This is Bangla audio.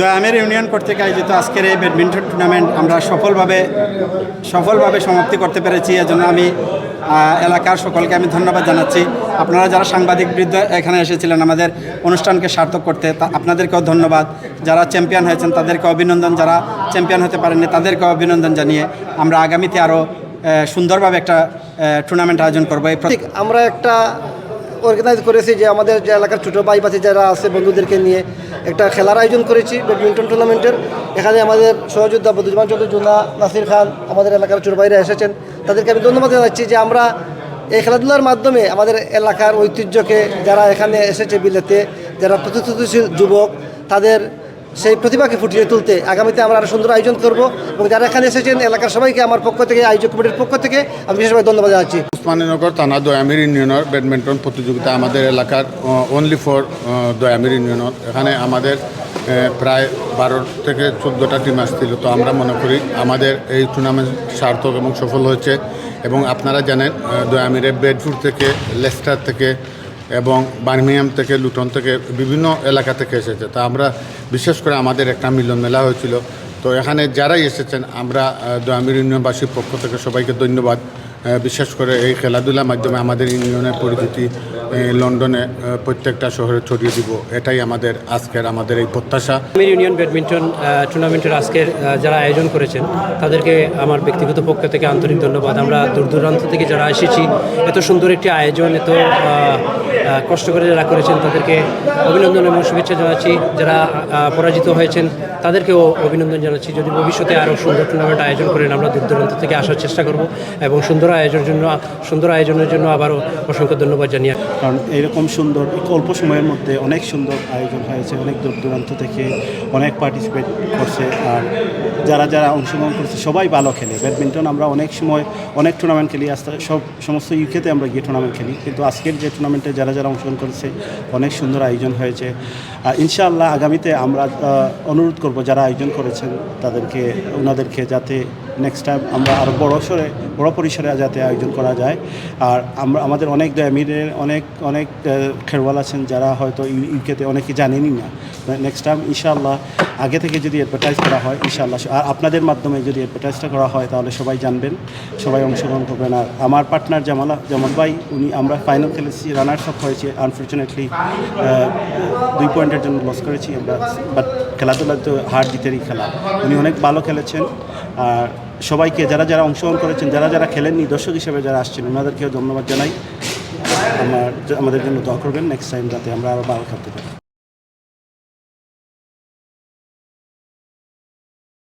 দয়ামের ইউনিয়ন কর্তৃক আয়োজিত আজকের এই ব্যাডমিন্টন টুর্নামেন্ট আমরা সফলভাবে সফলভাবে সমাপ্তি করতে পেরেছি। এজন্য আমি এলাকার সকলকে আমি ধন্যবাদ জানাচ্ছি। আপনারা যারা সাংবাদিক বৃদ্ধ এখানে এসেছিলেন আমাদের অনুষ্ঠানকে সার্থক করতে, তা আপনাদেরকেও ধন্যবাদ। যারা চ্যাম্পিয়ন হয়েছেন তাদেরকে অভিনন্দন। যারা চ্যাম্পিয়ন হতে পারেননি, তাদেরকেও অভিনন্দন জানিয়ে আমরা আগামীতে আরও সুন্দরভাবে একটা টুর্নামেন্ট আয়োজন করব। এই আমরা একটা অর্গানাইজ করেছি যে আমাদের যে এলাকার ছোটো ভাই বাচ্চা যারা আছে বন্ধুদেরকে নিয়ে একটা খেলার আয়োজন করেছি ব্যাডমিন্টন টুর্নামেন্টের এখানে আমাদের সহযোদ্ধা বদুজমান চৌধুরী জুনা, নাসির খান, আমাদের এলাকার ছোটো ভাইরা এসেছেন। তাদেরকে আমি ধন্যবাদ জানাচ্ছি যে আমরা এই খেলাধুলার মাধ্যমে আমাদের এলাকার ঐতিহ্যকে যারা এখানে এসেছে বিলেতে, যারা প্রতিশ্রুতিশীল যুবক, তাদের সেই প্রতিভাকে ফুটিয়ে তুলতে আগামীতে আমরা আরও সুন্দর আয়োজন করব এবং যারা এখানে এসেছেন এলাকার সবাইকে আমার পক্ষ থেকে, আয়োজক কমিটির পক্ষ থেকে আমি বিশেষভাবে ধন্যবাদ জানাচ্ছি। উসমানীনগর থানা দয়ামির ইউনিয়নের ব্যাডমিন্টন প্রতিযোগিতা আমাদের এলাকার অনলি ফর দয়ামির ইউনিয়নত এখানে আমাদের প্রায় বারো থেকে চোদ্দোটা টিম আসছিল। তো আমরা মনে করি আমাদের এই টুর্নামেন্ট সার্থক এবং সফল হয়েছে। এবং আপনারা জানেন দয়ামিরে বেডফুড থেকে লেস্টার থেকে এবং বার্মিংহাম থেকে, লুটন থেকে, বিভিন্ন এলাকা থেকে এসেছে। তা আমরা বিশেষ করে আমাদের একটা মিলন মেলা হয়েছিল। তো এখানে যারাই এসেছেন, আমরা দয়ামির ইউনিয়নবাসীর পক্ষ থেকে সবাইকে ধন্যবাদ। বিশেষ করে এই খেলাধুলার মাধ্যমে আমাদের ইউনিয়নের পরিচিতি লন্ডনে প্রত্যেকটা শহরে ছড়িয়ে দিব। এটাই আমাদের আজকের, আমাদের এই প্রত্যাশা। আমির ইউনিয়ন ব্যাডমিন্টন টুর্নামেন্টের আজকের যারা আয়োজন করেছেন, তাদেরকে আমার ব্যক্তিগত পক্ষ থেকে আন্তরিক ধন্যবাদ। আমরা দূর দূরান্ত থেকে যারা এসেছি, এত সুন্দর একটি আয়োজন, এত কষ্ট করে যারা করেছেন, তাদেরকে অভিনন্দন এবং শুভেচ্ছা জানাচ্ছি। যারা পরাজিত হয়েছেন, তাদেরকেও অভিনন্দন জানাচ্ছি। যদি ভবিষ্যতে আরও সুন্দর টুর্নামেন্ট আয়োজন করেন, আমরা দূর দূরান্ত থেকে আসার চেষ্টা করব এবং সুন্দর আয়োজনের জন্য, সুন্দর আয়োজনের জন্য আবারও অসংখ্য ধন্যবাদ জানিয়ে কারণ এরকম সুন্দর অল্প সময়ের মধ্যে অনেক সুন্দর আয়োজন হয়েছে, অনেক দূর দূরান্ত থেকে অনেক পার্টিসিপেট করছে আর যারা যারা অংশগ্রহণ করছে সবাই ভালো খেলে। ব্যাডমিন্টন আমরা অনেক সময়, অনেক টুর্নামেন্ট খেলি, আস্তে সব সমস্ত ইউকেতে আমরা গিয়ে টুর্নামেন্ট খেলি, কিন্তু আজকের যে টুর্নামেন্টে যারা যারা অংশগ্রহণ করেছে, অনেক সুন্দর আয়োজন হয়েছে। আর ইনশাআল্লাহ আগামীতে আমরা অনুরোধ করব যারা আয়োজন করেছেন তাদেরকে, ওনাদেরকে যাতে নেক্সট টাইম আমরা আরও বড় সরে বড় পরিসরে যাতে আয়োজন করা যায়। আর আমরা, আমাদের অনেক আমিরের অনেক অনেক খেলোয়াড় আছেন যারা হয়তো ইউ- ইউকেতে অনেকে জানেনই না। নেক্সট টাইম ইনশাআল্লাহ আগে থেকে যদি অ্যাডভার্টাইজ করা হয়, ইনশাআল্লাহ আর আপনাদের মাধ্যমে যদি অ্যাডভার্টাইজটা করা হয়, তাহলে সবাই জানবেন, সবাই অংশগ্রহণ করবেন। আর আমার পার্টনার জামালা, জামাল ভাই, উনি আমরা ফাইনাল খেলেছি রানার্স আপ হয়েছে। আনফর্চুনেটলি দুই পয়েন্টের জন্য লস করেছি আমরা বাট খেলাধুলা তো হার জিতেরই খেলা। উনি অনেক ভালো খেলেছেন। আর সবাইকে যারা যারা অংশগ্রহণ করেছেন, যারা যারা খেলেননি, দর্শক হিসেবে যারা আসছেন, ওনাদেরকেও ধন্যবাদ জানাই। আমার আমাদের জন্য দোয়া করবেন। নেক্সট টাইম যাতে আমরা আরও ভালো খেলতে পারি।